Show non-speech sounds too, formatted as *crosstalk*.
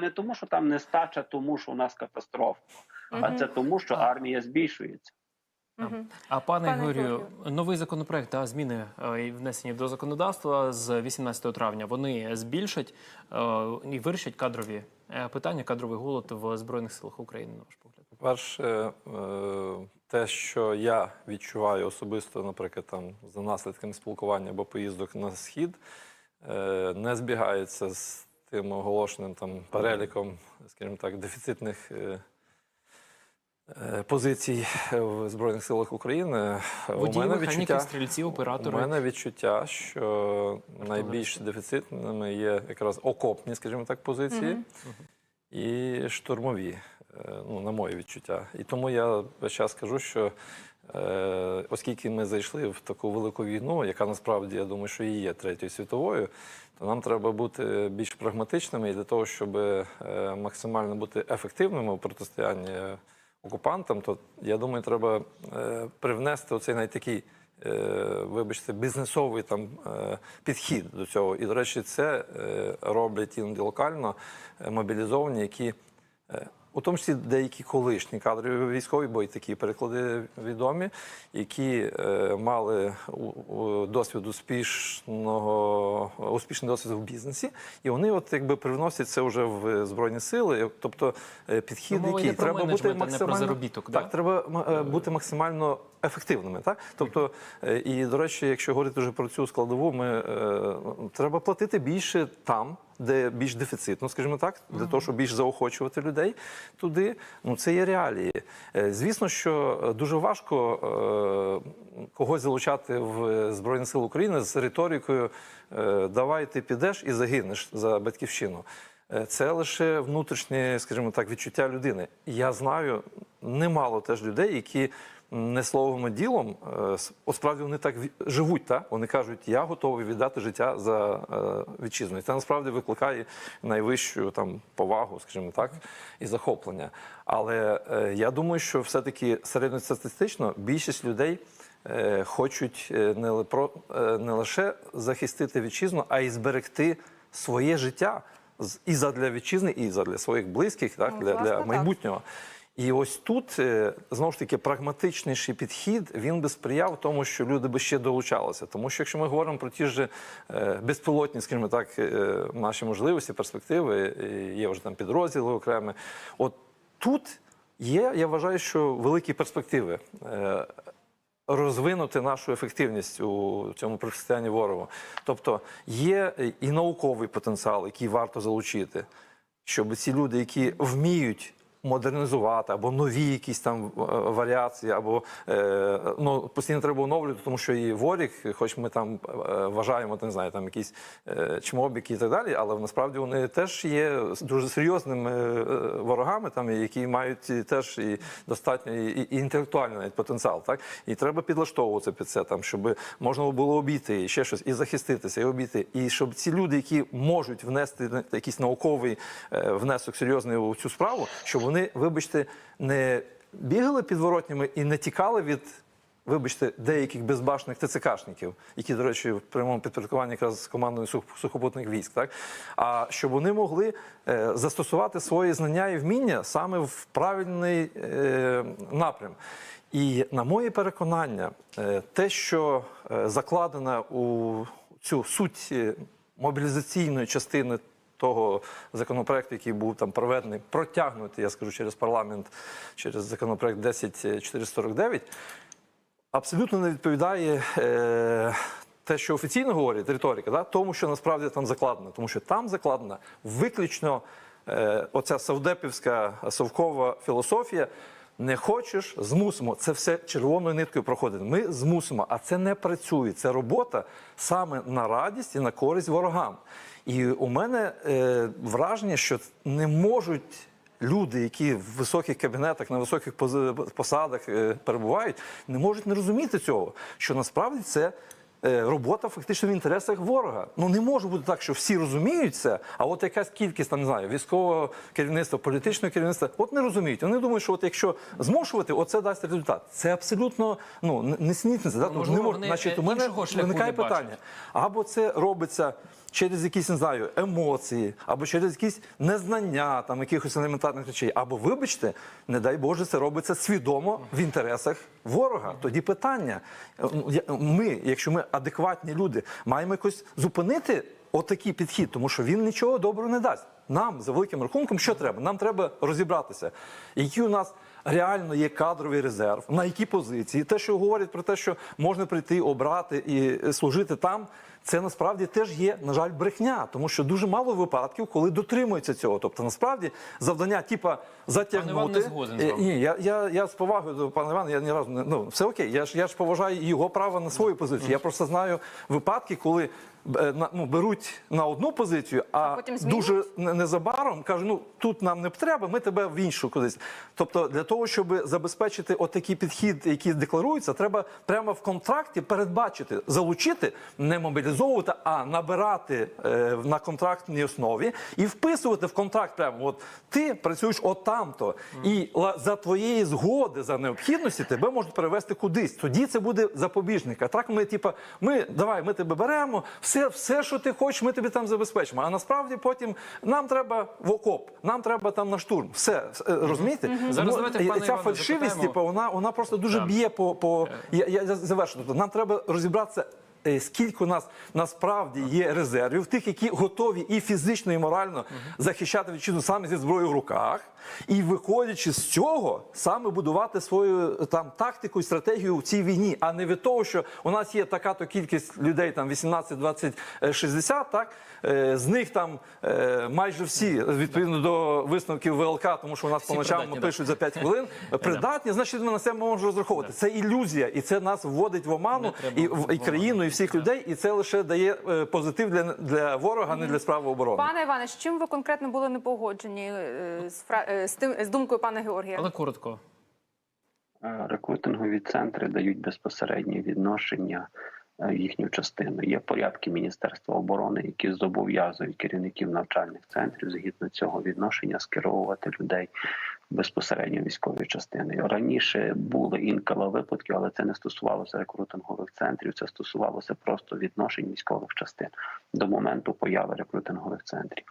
не тому, що там нестача, тому що у нас катастрофа, а це тому, що армія збільшується. Мгм. А пане, Пане Ігорю, новий законопроект та зміни е, внесені до законодавства з 18 травня вони збільшать е, і вирішать кадрові е, питання, кадровий голод в збройних силах України. На ваш погляд. Перше, те, що я відчуваю особисто, наприклад, там за наслідками спілкування або поїздок на схід, не збігається з тим оголошеним там переліком, скажімо так, дефіцитних. е, е, Позицій в Збройних силах України Водії, механіки, стрільці, оператори. у мене відчуття, що найбільш дефіцитними є якраз окопні, скажімо так, позиції Мгм. і штурмові, е, ну, на моє відчуття. І тому я весь час кажу, що оскільки ми зайшли в таку велику війну, яка насправді я думаю, що і є третьою світовою, то нам треба бути більш прагматичними і для того, щоб е, максимально бути ефективними у протистоянні окупантам, то я думаю, треба е, привнести оцей навіть такий. е, Вибачте, бізнесовий там е, підхід до цього. І, до речі, це е, роблять іноді локально е, мобілізовані, які е, у тому числі деякі колишні кадрові військові, бо такі переклади відомі, які е, мали у- у- досвід успішного успішний досвід в бізнесі, і вони, от якби привносять це вже в збройні сили. Тобто е, підхід, який треба бути максимально заробіток, так, да? треба е, бути максимально ефективними. Так, тобто, е, і до речі, якщо говорити вже про цю складову, ми е, треба платити більше там. Де більш дефіцитно, скажімо так, для того, щоб більш заохочувати людей туди. Ну це є реалії. Е, Звісно, що дуже важко е, когось залучати в Збройні Сили України з риторикою е, Давай ти підеш і загинеш за батьківщину. Це лише внутрішнє, скажімо так, відчуття людини. Я знаю немало теж людей, які не словом, а ділом, е, справді вони так живуть. Та? Вони кажуть, я готовий віддати життя за е, вітчизну. І це насправді викликає найвищу там повагу, скажімо так, і захоплення. Але е, я думаю, що все-таки середньостатистично більшість людей. Хочуть не, не лише захистити вітчизну, а й зберегти своє життя і задля вітчизни, і задля своїх близьких, так Ну, для, для так. І ось тут е, знову ж таки прагматичніший підхід він би сприяв тому, що люди би ще долучалися. Тому що якщо ми говоримо про ті ж е, безпілотні, скажімо так, е, наші можливості, перспективи, є вже там підрозділи окремі. От тут є, я вважаю, що великі перспективи. Розвинути нашу ефективність у цьому протистоянні ворогу. Тобто є і науковий потенціал, який варто залучити, щоб ці люди, які вміють модернізувати або нові якісь там е, варіації, або е, ну постійно треба оновлювати, тому що і воріг, хоч ми там е, вважаємо, не знаю, там якісь чмобіки і так далі, але насправді вони теж є дуже серйозними ворогами, там які мають теж і достатньо і, інтелектуальний навіть потенціал, так? І треба підлаштовуватися під це там, щоб можна було обійти і ще щось, і захиститися, і обійти, і щоб ці люди, які можуть внести якийсь науковий внесок серйозний у цю справу, щоб вони, вибачте, не бігали підворотнями і не тікали від. Вибачте, деяких безбашних ТЦКшників, які, до речі, в прямому підпорядкуванні якраз з командою сухопутних військ, так а щоб вони могли е, застосувати свої знання і вміння саме в правильний е, напрям. І на моє переконання, е, те, що закладено у цю суть мобілізаційної частини того законопроекту, який був там проведений, протягнутий, я скажу, через парламент, через законопроект 10449, абсолютно не відповідає е, те, що офіційно говорить риторика, да, тому, що насправді там закладено. Тому що там закладена виключно е, оця савдепівська совкова філософія. Не хочеш, змусимо. Це все червоною ниткою проходить. Ми змусимо, а це не працює. Це робота саме на радість і на користь ворогам. І у мене е, враження, що не можуть люди, які в високих кабінетах, на високих посадах е, перебувають, не можуть не розуміти цього, що насправді це. Е, Робота фактично в інтересах ворога. Ну не може бути так, що всі розуміють це, а от якась кількість там не знаю, військового керівництва, політичного керівництва, от не розуміють. Вони думають, що от якщо змушувати, оце дасть результат. Це абсолютно ну н- несенітниця. Да? Тому не може- Значить, у мене виникає питання. Або це робиться через якісь не знаю емоції, або через якісь незнання там якихось елементарних речей, або вибачте, не дай Боже, це робиться свідомо в інтересах ворога. Тоді питання: е, ми, якщо ми адекватні люди, маємо якось зупинити отакий підхід, тому що він нічого доброго не дасть. Нам за великим рахунком, що треба? Нам треба розібратися, які у нас реально є кадровий резерв, на які позиції. Те, що говорять про те, що можна прийти, обрати і служити там. Це насправді теж є, на жаль, брехня, тому що дуже мало випадків, коли дотримуються цього. Тобто, насправді, завдання, типа, затягнути. Не згоден з Е, вами. Ні, я, я, я з повагою до пана Івана, я ні разу не ну все окей. Я ж я ж поважаю його право на свою позицію. Я просто знаю випадки, коли ну, беруть на одну позицію, а, потім дуже незабаром кажуть, ну тут нам не треба, ми тебе в іншу кудись. Тобто, для того, щоб забезпечити отакий підхід, який декларується, треба прямо в контракті передбачити, залучити, не мобілізовувати, а набирати е, на контрактній основі і вписувати в контракт прямо. От ти працюєш отам-то, і за твоєї згоди, за необхідності тебе можуть перевести кудись. Тоді це буде запобіжник. А так ми, типа, ми давай, ми тебе беремо, все, все, що ти хочеш, ми тобі там забезпечимо. А насправді потім нам треба в окоп, нам треба там на штурм. Все е, розумієте? Зараз Ну, давайте пана ця фальшивість, запитаємо. типу, вона, вона просто дуже б'є по, по я, я, я завершу. Тобто нам треба розібратися. Е, Скільки у нас насправді є резервів, тих, які готові і фізично, і морально захищати вітчизну саме зі зброєю в руках, і виходячи з цього, саме будувати свою там тактику і стратегію в цій війні, а не від того, що у нас є така то кількість людей, там 18, 20, е, 60, так? Е, з них там е, майже всі відповідно до висновків ВЛК, тому що у нас Всі по ночам пишуть за 5 хвилин. *laughs* Придатні, значить, ми на це можемо розраховувати. Це ілюзія, і це нас вводить в оману і, в, і країну, і всіх людей. І це лише дає е, позитив для, для ворога, не для справи оборони. Пане Іване, з чим ви конкретно були не погоджені е, з, фра... е, з, тим, з думкою пана Георгія? Але коротко. Рекрутингові центри дають безпосереднє відношення е, їхню частину. Є порядки Міністерства оборони, які зобов'язують керівників навчальних центрів згідно цього відношення скеровувати людей безпосередньо військової частини. Раніше були інколи випадки, але це не стосувалося рекрутингових центрів, це стосувалося просто відношень військових частин до моменту появи рекрутингових центрів.